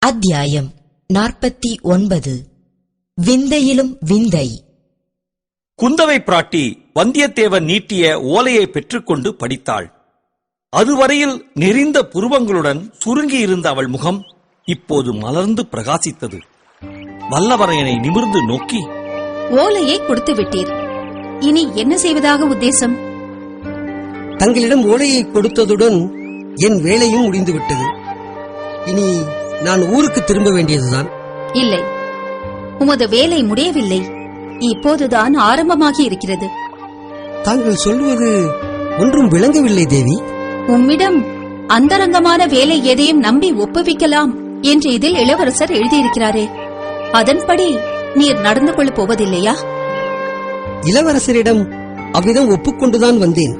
அத்தியாயம் நாற்பத்தி ஒன்பது. விந்தையிலும் விந்தை. குந்தவை பிராட்டி வந்தியத்தேவன் நீட்டிய ஓலையை பெற்றுக்கொண்டு படித்தாள். அதுவரையில் நெறிந்த புருவங்களுடன் சுருங்கியிருந்த அவள் முகம் இப்போது மலர்ந்து பிரகாசித்தது. வல்லவரையனை நிமிர்ந்து நோக்கி ஓலையை கொடுத்து விட்டீர். இனி என்ன செய்வதாக உத்தேசம்? தங்களிடம் ஓலையை கொடுத்ததுடன் என் வேலையும் முடிந்துவிட்டது. இனி நான் ஊருக்கு திரும்ப வேண்டியதுதான். இல்லை. உமது வேலை முடியவில்லை. இப்போதுதான் ஆரம்பமாகி இருக்கிறது. தாங்கள் சொல்வது ஒன்றும் விளங்கவில்லை தேவி. உம்மிடம் அந்தரங்கமான வேலை எதையும் நம்பி ஒப்புவிக்கலாம் என்று இதில் இளவரசர் எழுதியிருக்கிறாரே. அதன்படி நீர் நடந்து கொள்ளப் போவதில்லையா? இளவரசரிடம் அவ்விதம் ஒப்புக்கொண்டுதான் வந்தேன்.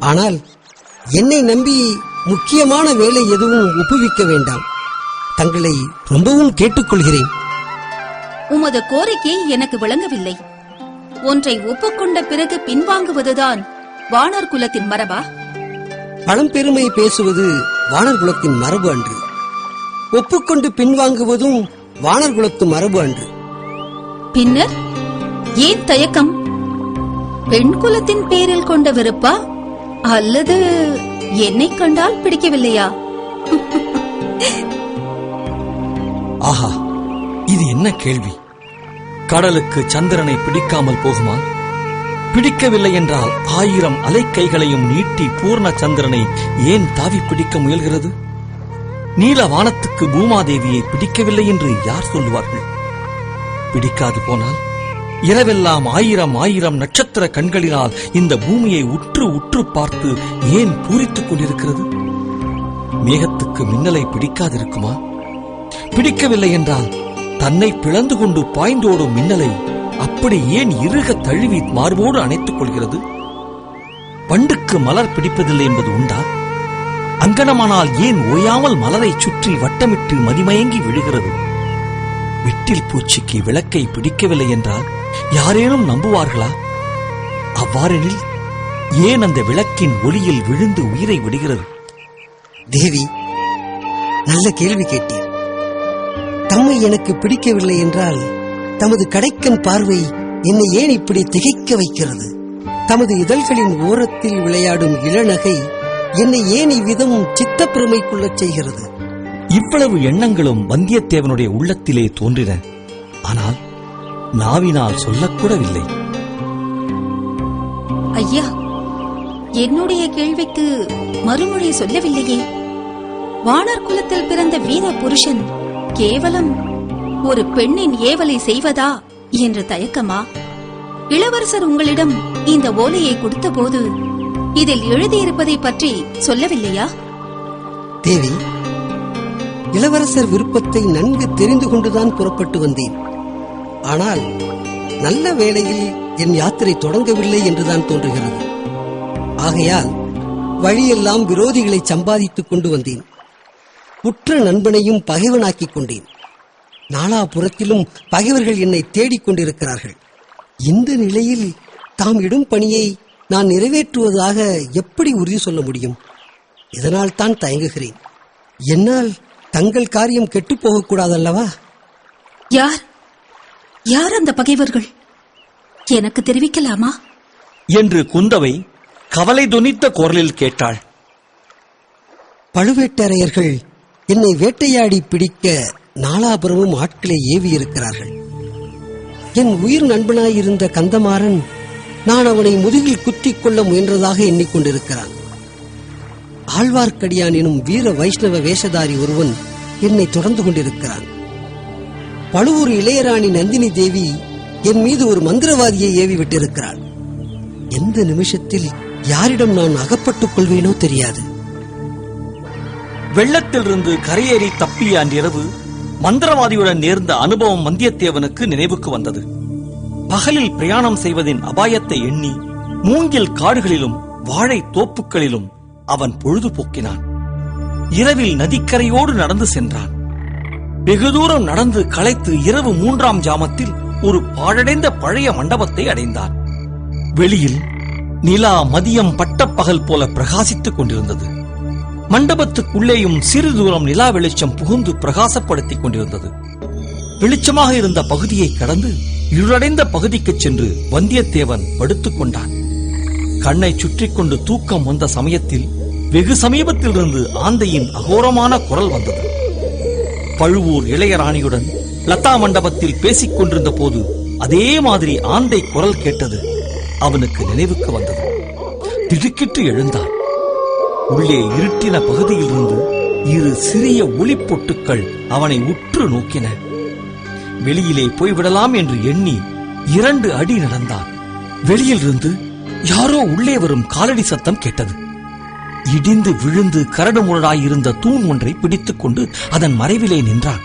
ஆனால் என்னை நம்பி முக்கியமான வேலை எதுவும் ஒப்புவிக்க வேண்டாம். தங்களை ரொம்பவும் கேட்டுக்கொள்கிறேன். உமது கோரிக்கை எனக்கு விளங்கவில்லை. ஒன்றை ஒப்புக்கொண்ட பிறகு பின்வாங்குவதுதான் வானர் குலத்தின் மரபா? பழம்பெருமை பேசுவது வானர் குலத்தின் மரபு அன்று. ஒப்புக்கொண்டு பின்வாங்குவதும் வானர் குலத்து மரபு அன்று. பின்னர் ஏன் தயக்கம்? பெண் குலத்தின் பேரில் கொண்ட வெறுப்பா? அல்லது என்னை கண்டால் பிடிக்கவில்லையா? ஆஹா இது என்ன கேள்வி? கடலுக்கு சந்திரனை பிடிக்காமல் போகுமா? பிடிக்கவில்லை என்றால் ஆயிரம் அலைக்கைகளையும் நீட்டி பூர்ண சந்திரனை ஏன் தாவி பிடிக்க முயல்கிறது? நீல வானத்துக்கு பூமாதேவியை பிடிக்கவில்லை என்று யார் சொல்லுவார்கள்? பிடிக்காது போனால் இரவெல்லாம் ஆயிரம் ஆயிரம் நட்சத்திர கண்களினால் இந்த பூமியை உற்று உற்று பார்த்து ஏன் பூரித்துக் கொண்டிருக்கிறது? மேகத்துக்கு மின்னலை பிடிக்காதிருக்குமா? பிடிக்கவில்லை என்றால் தன்னை பிளந்து கொண்டு பாய்ந்தோடும் மின்னலை அப்படி ஏன் இறுக தழுவி மார்போடு அணைத்துக் கொள்கிறது? பண்டுக்கு மலர் பிடிப்பதில்லை என்பது உண்டா? அங்கனமானால் ஏன் ஓயாமல் மலரைச் சுற்றி வட்டமிட்டு மதிமயங்கி விழுகிறது? விட்டில் பூச்சிக்கு விளக்கை பிடிக்கவில்லை என்றால் யாரேனும் நம்புவார்களா? அவ்வாறெனில் ஏன் அந்த விளக்கின் ஒளியில் விழுந்து உயிரை விடுகிறது? தேவி நல்ல கேள்வி கேட்டீர். தம்மை எனக்கு பிடிக்கவில்லை என்றால் தமது கடைக்கன் பார்வை என்னை ஏன் இப்படி திகைக்க வைக்கிறது? தமது இதழ்களின் ஓரத்தில் விளையாடும் இளநகை என்னை ஏன் இவ்விதம் சித்தப்பிரமை கொள்ளச் செய்கிறது? இவ்வளவு எண்ணங்களும் வந்தியத்தேவனுடைய உள்ளத்திலே தோன்றின. ஆனால் நாவினால் சொல்லக்கூடவில்லை. ஐயா என்னுடைய கேள்விக்கு மறுமொழி சொல்லவில்லையே. வானர் குலத்தில் பிறந்த வீர புருஷன் கேவலம். ஒரு பெண்ணின் ஏவலை செய்வதா என்று தயக்கமா? இளவரசர் உங்களிடம் இந்த ஓலையை கொடுத்தபோது இதில் எழுதியிருப்பதை பற்றி சொல்லவில்லையா? தேவி இளவரசர் விருப்பத்தை நன்கு தெரிந்து கொண்டுதான் புறப்பட்டு வந்தேன். ஆனால் நல்ல வேளையில் என் யாத்திரை தொடங்கவில்லை என்றுதான் தோன்றுகிறது. ஆகையால் வழியெல்லாம் விரோதிகளை சம்பாதித்துக் கொண்டு வந்தேன். உற்ற நண்பனையும் பகைவனாக்கிக் கொண்டேன். நாலாபுறத்திலும் பகைவர்கள் என்னை தேடிக் கொண்டிருக்கிறார்கள். இந்த நிலையில் தாம் இடும் பணியை நான் நிறைவேற்றுவதாக எப்படி உறுதி சொல்ல முடியும்? இதனால் தான் தயங்குகிறேன். என்னால் தங்கள் காரியம் கெட்டுப் போகக்கூடாதல்லவா? யார்? யார் அந்த பகைவர்கள்? எனக்கு தெரிவிக்கலாமா? என்று குந்தவை கவலை துணித்த குரலில் கேட்டாள். பழுவேட்டரையர்கள் என்னை வேட்டையாடி பிடிக்க நாலாபுரமும் ஆட்களை ஏவி இருக்கிறார்கள் என் உயிர் நண்பனாயிருந்த கந்தமாறன் நான் அவனை முதுகில் குத்திக் கொள்ள முயன்றதாக எண்ணிக்கொண்டிருக்கிறான். ஆழ்வார்க்கடியான் எனும் வீர வைஷ்ணவ வேஷதாரி ஒருவன் என்னை தொடர்ந்து கொண்டிருக்கிறான். பழுவூர் இளையராணி நந்தினி தேவி என் மீது ஒரு மந்திரவாதியை ஏவி விட்டிருக்கிறாள் எந்த நிமிஷத்தில் யாரிடம் நான் அகப்பட்டுக் கொள்வேனோ தெரியாது. வெள்ளத்திலிருந்து கரையேறி தப்பிய அன்றிரவு மந்திரவாதியுடன் நேர்ந்த அனுபவம் வந்தியத்தேவனுக்கு நினைவுக்கு வந்தது. பகலில் பிரயாணம் செய்வதின் அபாயத்தை எண்ணி மூங்கில் காடுகளிலும் வாழை தோப்புகளிலும் அவன் பொழுதுபோக்கினான். இரவில் நதிக்கரையோடு நடந்து சென்றான். வெகு தூரம் நடந்து களைத்து இரவு மூன்றாம் ஜாமத்தில் ஒரு பாழடைந்த பழைய மண்டபத்தை அடைந்தான். வெளியில் நிலா மதியம் பட்டப்பகல் போல பிரகாசித்துக் கொண்டிருந்தது. மண்டபத்துக்குள்ளேயும் சிறு தூரம் நிலா வெளிச்சம் புகுந்து பிரகாசப்படுத்திக் கொண்டிருந்தது. வெளிச்சமாக இருந்த பகுதியை கடந்து இருளடைந்த பகுதிக்குச் சென்று வந்தியத்தேவன் படுத்துக் கொண்டான். கண்ணை சுற்றிக் கொண்டு தூக்கம் வந்த சமயத்தில் வெகு சமீபத்தில் இருந்து ஆந்தையின் அகோரமான குரல் வந்தது. பழுவூர் இளையராணியுடன் லதா மண்டபத்தில் பேசிக் கொண்டிருந்த போது அதே மாதிரி ஆந்தை குரல் கேட்டது அவனுக்கு நினைவுக்கு வந்தது. திடுக்கிட்டு எழுந்தான். உள்ளே இருட்டின பகுதியிலிருந்து இரு சிறிய ஒளிப்பொட்டுக்கள் அவனை உற்று நோக்கின. வெளியிலே போய்விடலாம் என்று எண்ணி இரண்டு அடி நடந்தான். வெளியிலிருந்து யாரோ உள்ளே வரும் காலடி சத்தம் கேட்டது. இடிந்து விழுந்து கரடு முரடாயிருந்த தூண் ஒன்றை பிடித்துக் கொண்டு அதன் மறைவிலே நின்றான்.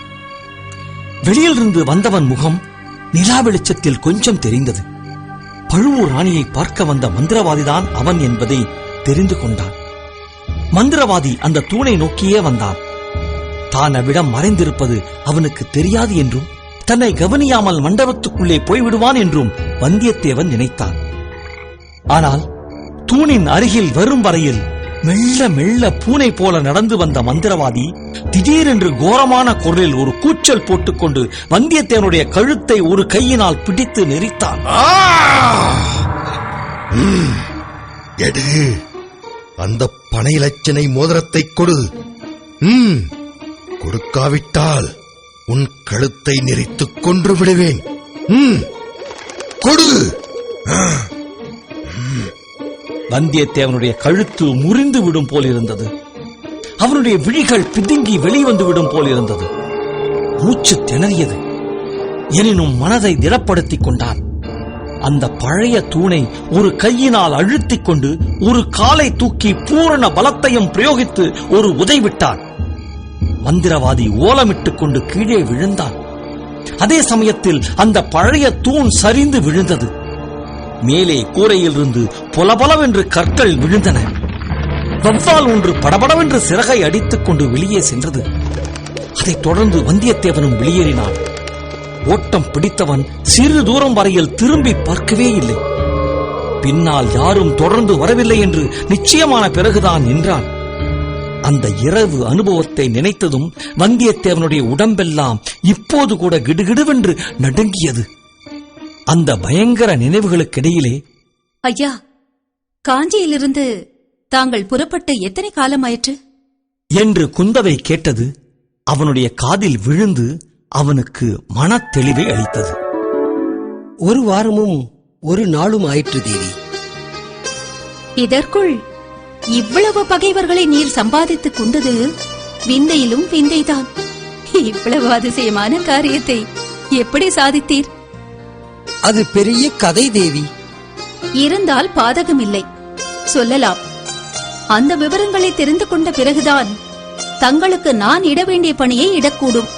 வெளியிலிருந்து வந்தவன் முகம் நிலா வெளிச்சத்தில் கொஞ்சம் தெரிந்தது. பழுவூர் ராணியை பார்க்க வந்த மந்திரவாதிதான் அவன் என்பதை தெரிந்து கொண்டான். மந்திரவாதி அந்த தூணை நோக்கியே வந்தான். தான் அவ்விடம் மறைந்திருப்பது அவனுக்கு தெரியாது என்றும் தன்னை கவனியாமல் மண்டபத்துக்குள்ளே போய்விடுவான் என்றும் வந்தியத்தேவன் நினைத்தான். ஆனால் தூணின் அருகில் வரும் வரையில் மெல்ல மெல்ல பூனை போல நடந்து வந்த மந்திரவாதி திடீரென்று கோரமான குரலில் ஒரு கூச்சல் போட்டுக்கொண்டு வந்தியத்தேவனுடைய கழுத்தை ஒரு கையினால் பிடித்து நெரித்தான். அந்த பனை லட்சணை மோதிரத்தை கொடு. ம் கொடுக்காவிட்டால் உன் கழுத்தை நெரித்துக் கொன்று விடுவேன். ம் கொடு. வந்தியத்தேவனுடைய கழுத்து முறிந்து விடும் போல் இருந்தது. அவனுடைய விழிகள் பிதுங்கி வெளிவந்து விடும் போல் இருந்தது. மூச்சு திணறியது. எனினும் மனதை திடப்படுத்திக் கொண்டான். அந்த பழைய தூணை ஒரு கையினால் அழுத்திக் கொண்டு ஒரு காலை தூக்கி பூரண பலத்தையும் பிரயோகித்து ஒரு உதை விட்டான் மந்திரவாதி ஓலமிட்டுக் கொண்டு கீழே விழுந்தான். அதே சமயத்தில் அந்த பழைய தூண் சரிந்து விழுந்தது. மேலே கூரையிலிருந்து பொலபலவென்று கற்கள் விழுந்தன. வவ்வால் ஒன்று படபடவென்று சிறகை அடித்துக் கொண்டு வெளியே சென்றது. அதைத் தொடர்ந்து வந்தியத்தேவனும் வெளியேறினான். ஓட்டம் பிடித்தவன் சிறு தூரம் வரையில் திரும்பி பார்க்கவே இல்லை. பின்னால் யாரும் தொடர்ந்து வரவில்லை என்று நிச்சயமான பிறகுதான் நின்றான். அந்த இரவு அனுபவத்தை நினைத்ததும் வந்தியத்தேவனுடைய உடம்பெல்லாம் இப்போது கூட கிடுகிடுவென்று நடுங்கியது. அந்த பயங்கர நினைவுகளுக்கிடையிலே ஐயா காஞ்சியிலிருந்து தாங்கள் புறப்பட்டு எத்தனை காலமாயிற்று? என்று குந்தவை கேட்டது அவனுடைய காதில் விழுந்து அவனுக்கு மனத் தெளிவை அளித்தது. ஒரு வாரமும் ஒரு நாளும் ஆயிற்று தேவி. இதற்குள் இவ்வளவு பகைவர்களை நீர் சம்பாதித்துக் கொண்டது விந்தையிலும் விந்தைதான். இவ்வளவு அதிசயமான காரியத்தை எப்படி சாதித்தீர்? அது பெரிய கதை தேவி. இருந்தால் பாதகமில்லை. சொல்லலாம். அந்த விவரங்களை தெரிந்து கொண்ட பிறகுதான் தங்களுக்கு நான் இட வேண்டிய பணியை இடக்கூடும்.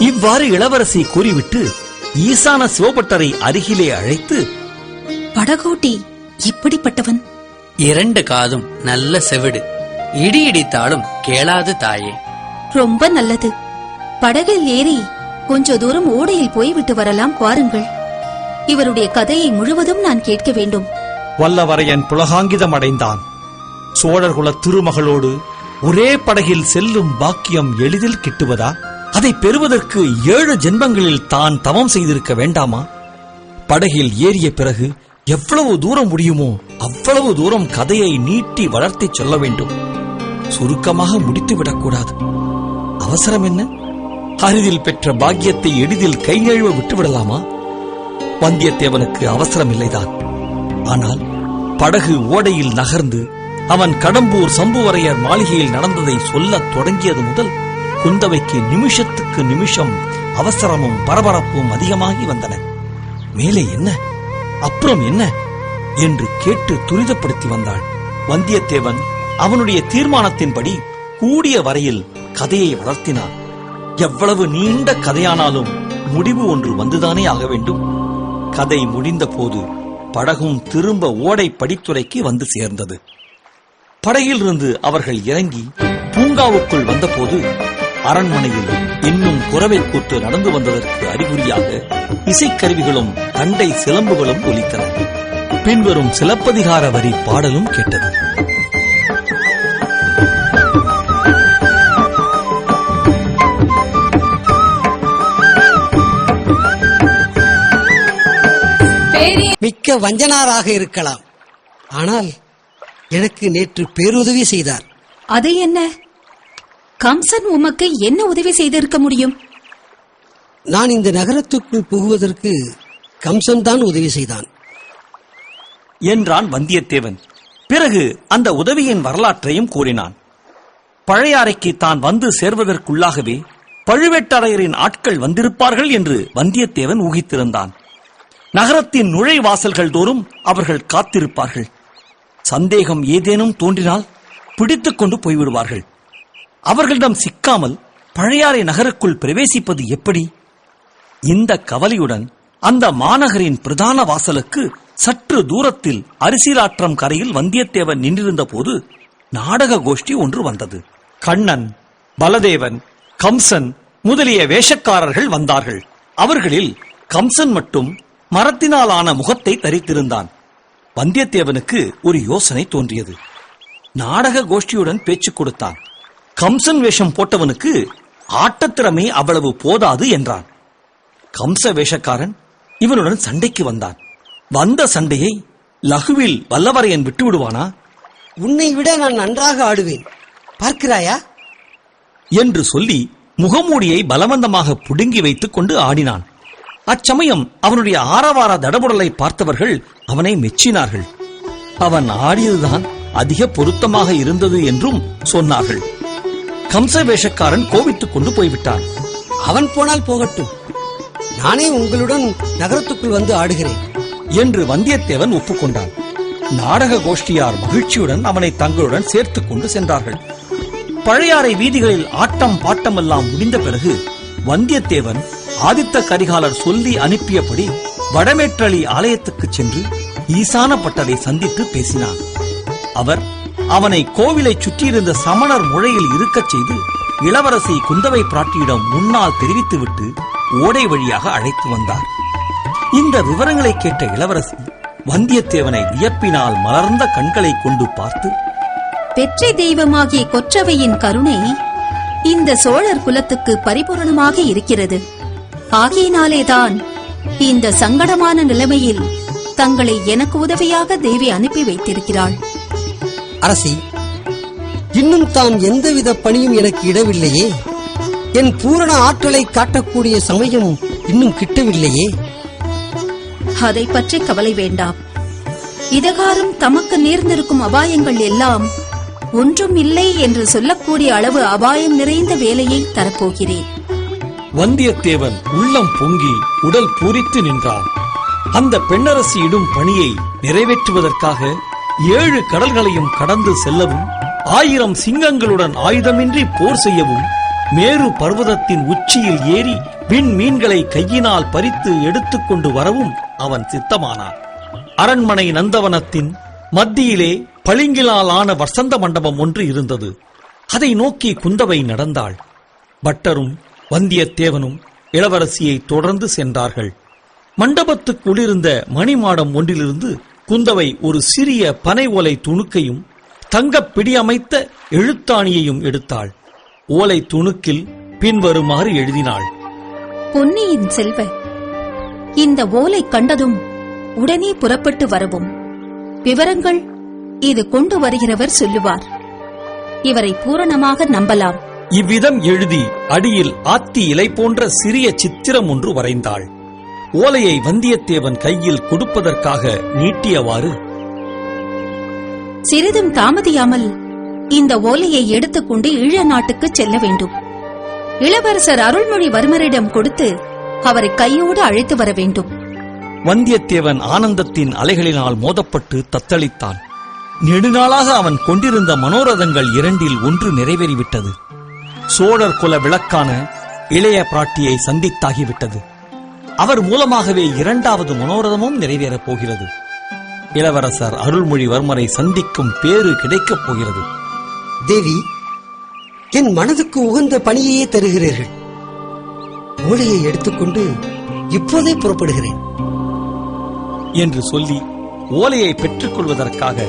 இவ்வாறு இளவரசி கூறிவிட்டு ஈசான சிவபட்டரை அருகிலே அழைத்து படகோட்டி இப்படிப்பட்டவன்? இரண்டு காதும் நல்ல செவிடு. இடி இடித்தாலும் கேளாது தாயே. ரொம்ப நல்லது. படகில் ஏறி கொஞ்ச தூரம் ஓடையில் போய் விட்டு வரலாம் வாருங்கள் இவருடைய கதையை முழுவதும் நான் கேட்க வேண்டும். வல்லவரையன் புலகாங்கிதம் அடைந்தான். சோழர்குல திருமகளோடு ஒரே படகில் செல்லும் பாக்கியம் எளிதில் கிட்டுவதா? அதை பெறுவதற்கு ஏழு ஜென்மங்களில் தான் தவம் செய்திருக்க வேண்டாமா? படகில் ஏறிய பிறகு எவ்வளவு தூரம் முடியுமோ அவ்வளவு தூரம் கதையை நீட்டி வளர்த்திச் சொல்ல வேண்டும். சுருக்கமாக முடித்துவிடக்கூடாது அவசரம் என்ன? அரிதில் பெற்ற பாக்கியத்தை எளிதில் கை நழுவ விட்டுவிடலாமா? வந்தியத்தேவனுக்கு அவசரம் இல்லைதான். ஆனால் படகு ஓடையில் நகர்ந்து அவன் கடம்பூர் சம்புவரையர் மாளிகையில் நடந்ததை சொல்லத் தொடங்கியது முதல் குந்தவைக்கு நிமிஷத்துக்கு நிமிஷம் அவசரமும் பரபரப்பும் அதிகமாகி வந்தன. மேலே என்ன? அப்புறம் என்ன? என்று கேட்டு துரிதப்படுத்தி வந்தாள். வந்தியத்தேவன் அவனுடைய தீர்மானத்தின்படி கூடிய வரையில் கதையை வளர்த்தினான். எவ்வளவு நீண்ட கதையானாலும் முடிவு ஒன்று வந்துதானே ஆக வேண்டும். கதை முடிந்த போது படகும் திரும்ப ஓடை படித்துறைக்கு வந்து சேர்ந்தது. படகிலிருந்து அவர்கள் இறங்கி பூங்காவுக்குள் வந்தபோது அரண்மனையில் இன்னும் குறவை கூற்று நடந்து வந்ததற்கு அறிகுறியாக இசைக்கருவிகளும் தண்டை சிலம்புகளும் ஒலித்தன. பின்வரும் சிலப்பதிகார வரி பாடலும் கேட்டது. மிக்க வஞ்சனாராக இருக்கலாம். ஆனால் எனக்கு நேற்று பேருதவி செய்தார். அது என்ன? கம்சன் உமக்கு என்ன உதவி செய்திருக்க முடியும்? நான் இந்த நகரத்துக்குள் புகுவதற்கு கம்சன் தான் உதவி செய்தான். என்றான் வந்தியத்தேவன். பிறகு அந்த உதவியின் வரலாற்றையும் கூறினான். பழையாறைக்கு தான் வந்து சேர்வதற்குள்ளாகவே பழுவேட்டரையரின் ஆட்கள் வந்திருப்பார்கள் என்று வந்தியத்தேவன் ஊகித்திருந்தான். நகரத்தின் நுழைவாசல்கள் தோறும் அவர்கள் காத்திருப்பார்கள். சந்தேகம் ஏதேனும் தோன்றினால் பிடித்துக் கொண்டு போய்விடுவார்கள். அவர்களிடம் சிக்காமல் பழையாறை நகருக்குள் பிரவேசிப்பது எப்படி? இந்த கவலையுடன் அந்த மாநகரின் பிரதான வாசலுக்கு சற்று தூரத்தில் அரிசிலாற்றம் கரையில் வந்தியத்தேவன் நின்றிருந்த போது நாடக கோஷ்டி ஒன்று வந்தது. கண்ணன் பலதேவன் கம்சன் முதலிய வேஷக்காரர்கள் வந்தார்கள். அவர்களில் கம்சன் மட்டும் மரத்தினாலான முகத்தை தரித்திருந்தான். வந்தியத்தேவனுக்கு ஒரு யோசனை தோன்றியது. நாடக கோஷ்டியுடன் பேச்சு கொடுத்தான். கம்சன் வேஷம் போட்டவனுக்கு ஆட்டத்திறமை அவ்வளவு போதாது என்றான். கம்ச வேஷக்காரன் இவனுடன் சண்டைக்கு வந்தான். வந்த சண்டையை லகுவில் வல்லவரையன் விட்டு விடுவானா உன்னை விட நான் நன்றாக ஆடுவேன். பார்க்கிறாயா? என்று சொல்லி முகமூடியை பலவந்தமாக புடுங்கி வைத்துக் கொண்டு ஆடினான். அச்சமயம் அவனுடைய ஆரவார தடபுடலை பார்த்தவர்கள் அவனை மெச்சினார்கள். அவன் ஆடியதுதான் அதிக பொருத்தமாக இருந்தது என்றும் சொன்னார்கள். கம்ச வேஷக்காரன் கோவித்துக் கொண்டு போய்விட்டான். அவன் போனால் போகட்டும். நானே உங்களுடன் நகரத்துக்குள் வந்து ஆடுகிறேன் என்று வந்தியத்தேவன் ஒப்புக்கொண்டான். நாடக கோஷ்டியார் மகிழ்ச்சியுடன் அவனை தங்களுடன் சேர்த்துக் கொண்டு சென்றார்கள். பழையாறை வீதிகளில் ஆட்டம் பாட்டம் எல்லாம் முடிந்த பிறகு வந்தியத்தேவன் ஆதித்த கரிகாலர் சொல்லி அனுப்பியபடி வடமேற்றளி ஆலயத்துக்கு சென்று ஈசான பட்டரை சந்தித்து பேசினான். அவர் அவனை கோவிலைச் சுற்றியிருந்த சமணர் முழையில் இருக்கச் செய்து இளவரசி குந்தவை பிராட்டியிடம் முன்னால் தெரிவித்துவிட்டு ஓடை வழியாக அழைத்து வந்தார். இந்த விவரங்களை கேட்ட இளவரசி வந்தியத்தேவனை வியப்பினால் மலர்ந்த கண்களை கொண்டு பார்த்து பெற்றை தெய்வமாகிய கொற்றவையின் கருணை இந்த சோழர் குலத்துக்கு பரிபூரணமாக இருக்கிறது. ஆகையினாலேதான் இந்த சங்கடமான நிலைமையில் தங்களை எனக்கு உதவியாக தேவி அனுப்பி வைத்திருக்கிறாள். அரசி இன்னும் தாம் எந்தவித பணியும் எனக்கு இடவில்லையே. என் பூரண ஆற்றலை காட்டக்கூடிய சமயம் இன்னும் கிட்டவில்லையே. அதை பற்றி கவலை வேண்டாம். இதகாரும் தமக்கு நேர்ந்திருக்கும் அபாயங்கள் எல்லாம் ஒன்றும் இல்லை என்று சொல்லக்கூடிய அளவு அபாயம் நிறைந்த வேலையை தரப்போகிறேன். வந்தியத்தேவன் உள்ளம் பொங்கி உடல் பூரித்து நின்றான். அந்த பெண்ணரசி இடும் பணியை நிறைவேற்றுவதற்காக ஏழு கடல்களையும் கடந்து செல்லவும் ஆயிரம் சிங்கங்களுடன் ஆயுதமின்றி போர் செய்யவும் மேரு பர்வதத்தின் உச்சியில் ஏறி விண் மீன்களை கையினால் பறித்து எடுத்துக்கொண்டு வரவும் அவன் சித்தமானான். அரண்மனை நந்தவனத்தின் மத்தியிலே பளிங்கிலால் ஆன வசந்த மண்டபம் ஒன்று இருந்தது. அதை நோக்கி குந்தவை நடந்தாள். பட்டரும் வந்தியத்தேவனும் இளவரசியை தொடர்ந்து சென்றார்கள். மண்டபத்துக்குள்ளிருந்த மணிமாடம் ஒன்றிலிருந்து குந்தவை ஒரு சிறிய பனை ஓலை துணுக்கையும் தங்கப் பிடியமைத்த எழுத்தாணியையும் எடுத்தாள். ஓலை துணுக்கில் பின்வருமாறு எழுதினாள். பொன்னியின் செல்வ இந்த ஓலை கண்டதும் உடனே புறப்பட்டு வரவும். விவரங்கள் இது கொண்டு வருகிறவர் சொல்லுவார். இவரை பூரணமாக நம்பலாம். இவ்விதம் எழுதி அடியில் ஆத்தி இலை போன்ற சிறிய சித்திரம் ஒன்று வரைந்தாள். ஓலையை வந்தியத்தேவன் கையில் கொடுப்பதற்காக நீட்டியவாறு சிறிதும் தாமதியாமல் இந்த ஓலையை எடுத்துக்கொண்டு ஈழ நாட்டுக்கு செல்ல வேண்டும். இளவரசர் அருள்மொழிவர்மரிடம் கொடுத்து அவரை கையோடு அழைத்து வர வேண்டும். வந்தியத்தேவன் ஆனந்தத்தின் அலைகளினால் மோதப்பட்டு தத்தளித்தான். நெடுநாளாக அவன் கொண்டிருந்த மனோரதங்கள் இரண்டில் ஒன்று நிறைவேறிவிட்டது. சோழர் குல விளக்கான இளைய பிராட்டியை சந்தித்தாகிவிட்டது. அவர் மூலமாகவே இரண்டாவது மனோரதமும் நிறைவேறப் போகிறது. இளவரசர் அருள்மொழிவர்மரை சந்திக்கும் பேறு கிடைக்கப் போகிறது. தேவி என் மனதுக்கு உகந்த பணியையே தருகிறீர்கள். ஓலையை எடுத்துக்கொண்டு இப்போதே புறப்படுகிறேன். என்று சொல்லி ஓலையை பெற்றுக்கொள்வதற்காக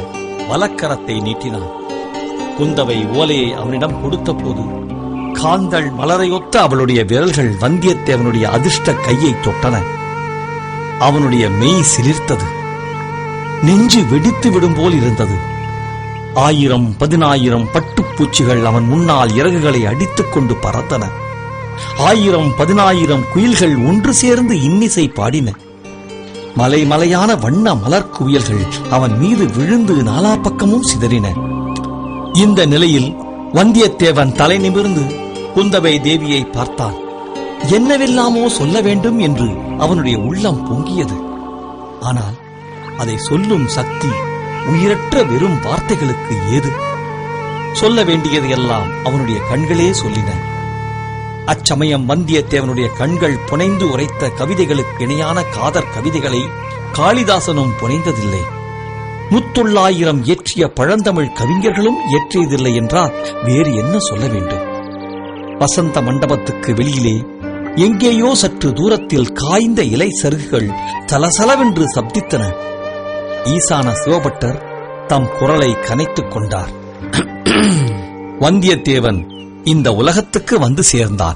வலக்கரத்தை நீட்டினான். குந்தவை ஓலையை அவனிடம் கொடுத்தபோது காந்தள் மலரையொத்த அவளுடைய விரல்கள் வந்தியத்தேவனுடைய அதிர்ஷ்ட கையை தொட்டன. அவனுடைய மெய் சிலிர்த்தது. நெஞ்சு வெடித்து விடும் போல் இருந்தது. ஆயிரம் பதினாயிரம் பட்டுப்பூச்சிகள் அவன் முன்னால் இறகுகளை அடித்துக் கொண்டு பறந்தன ஆயிரம் பதினாயிரம் குயில்கள் ஒன்று சேர்ந்து இன்னிசை பாடின. மலை மலையான வண்ண மலர் குவியல்கள் அவன் மீது விழுந்து நாலா பக்கமும் சிதறின. இந்த நிலையில் வந்தியத்தேவன் தலை நிமிர்ந்து குந்தவை தேவியை பார்த்தான் என்னவெல்லாமோ சொல்ல வேண்டும் என்று அவனுடைய உள்ளம் பொங்கியது. ஆனால் அதை சொல்லும் சக்தி உயிரற்ற வெறும் வார்த்தைகளுக்கு ஏது? சொல்ல வேண்டியது எல்லாம் அவனுடைய கண்களே சொல்லின. அச்சமயம் வந்தியத்தேவனுடைய கண்கள் புனைந்து உரைத்த கவிதைகளுக்கு இணையான காதற் கவிதைகளை காளிதாசனும் புனைந்ததில்லை. முத்துள்ளாயிரம் இயற்றிய பழந்தமிழ் கவிஞர்களும் இயற்றியதில்லை என்றால் வேறு என்ன சொல்ல வேண்டும்? வசந்த மண்டபத்துக்கு வெளியிலே எங்கேயோ சற்று தூரத்தில் காய்ந்த இலை சருகுகள் சலசலவென்று சப்தித்தன. ஈசான சிவபட்டர் தம் குரலை கனைத்துக் கொண்டார். வந்தியத்தேவன் இந்த உலகத்துக்கு வந்து சேர்ந்தான்.